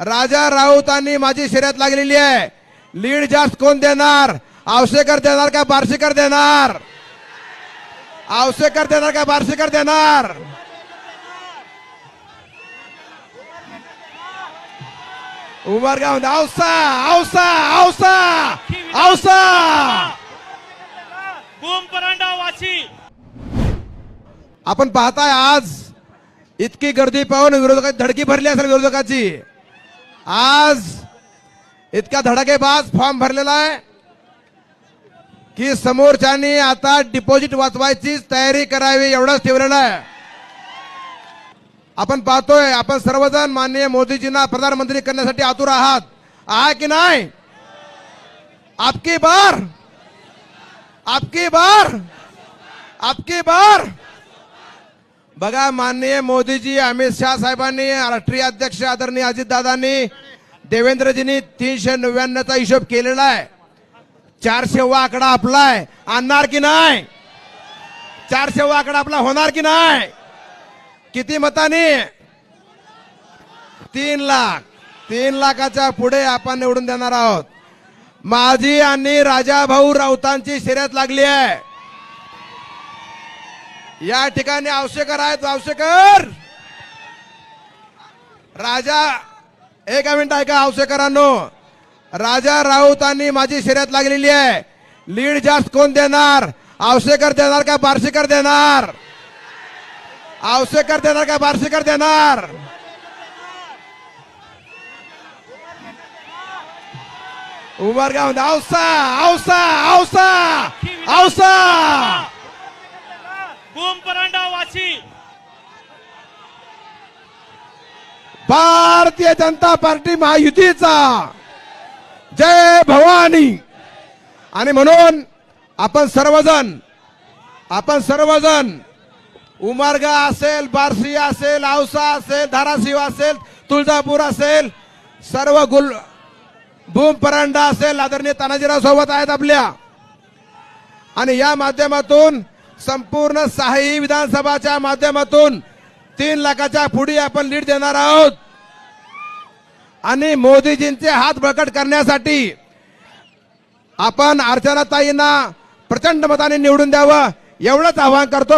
राजा राऊतांनी माझी शर्यत लागलेली आहे. लीड जास्त कोण देणार? आवशेकर देणार का बार्शीकर देणार? आवशेकर देणार का बार्शीकर देणार? उमरगाव औसा औसा औसा औसा बूम परांडा वाची. आपण पाहताय आज इतकी गर्दी पाहून विरोधकाची धडकी भरली असेल विरोधकाची. आज इतका धडाकेबाज फॉर्म भरलेला आहे की समोरच्यानी आता डिपॉझिट वाचवायचीच तयारी करावी एवढंच ठेवलेलं आहे. आपण पाहतोय आपण सर्वजण माननीय मोदीजींना प्रधानमंत्री करण्यासाठी आतुर आहात. आहे की नाही? आपकी बार! आपकी बार! आपकी बार! बघा माननीय मोदीजी अमित शहा साहेबांनी राष्ट्रीय अध्यक्ष आदरणीय अजितदादांनी देवेंद्रजींनी तीनशे नव्याण्णवचा हिशोब केलेला आहे. चारशे वा आकडा आपला आहे. आणणार की नाही? चारशे वा आकडा आपला होणार की नाही? किती मतांनी? तीन लाख. तीन लाखाच्या पुढे आपण निवडून देणार आहोत. माझी आणि राजाभाऊ राऊतांची शर्यत लागली आहे. या ठिकाणी आवश्यकर आहेत आवश्यकर! राजा एका मिनिट ऐका आवश्यकरांनो. राजा राऊतांनी माझी शर्यत लागलेली आहे. लीड जास्त कोण देणार? आवश्यकर देणार का बार्शीकर देणार? आवश्यकर देणार का बार्शीकर देणार? उमरगाव औसा औसा औसा औसा परांडा भारतीय जनता पार्टी महायुतीचा. जय भवानी. आणि म्हणून आपण सर्वजण आपण सर्वजण उमरगा असेल बारसी असेल औसा असेल धाराशिव असेल तुळजापूर असेल सर्व गुल भूम परांडा असेल आदरणीय तानाजीराव सोबत आहेत आपल्या. आणि या माध्यमातून संपूर्ण सहाही विधानसभाच्या माध्यमातून तीन लाखाच्या पुढे आपण लीड देणार आहोत. आणि मोदीजींचे हात बळकट करण्यासाठी आपण अर्चनाताईंना प्रचंड मताने निवडून द्यावं एवढंच आवाहन करतो.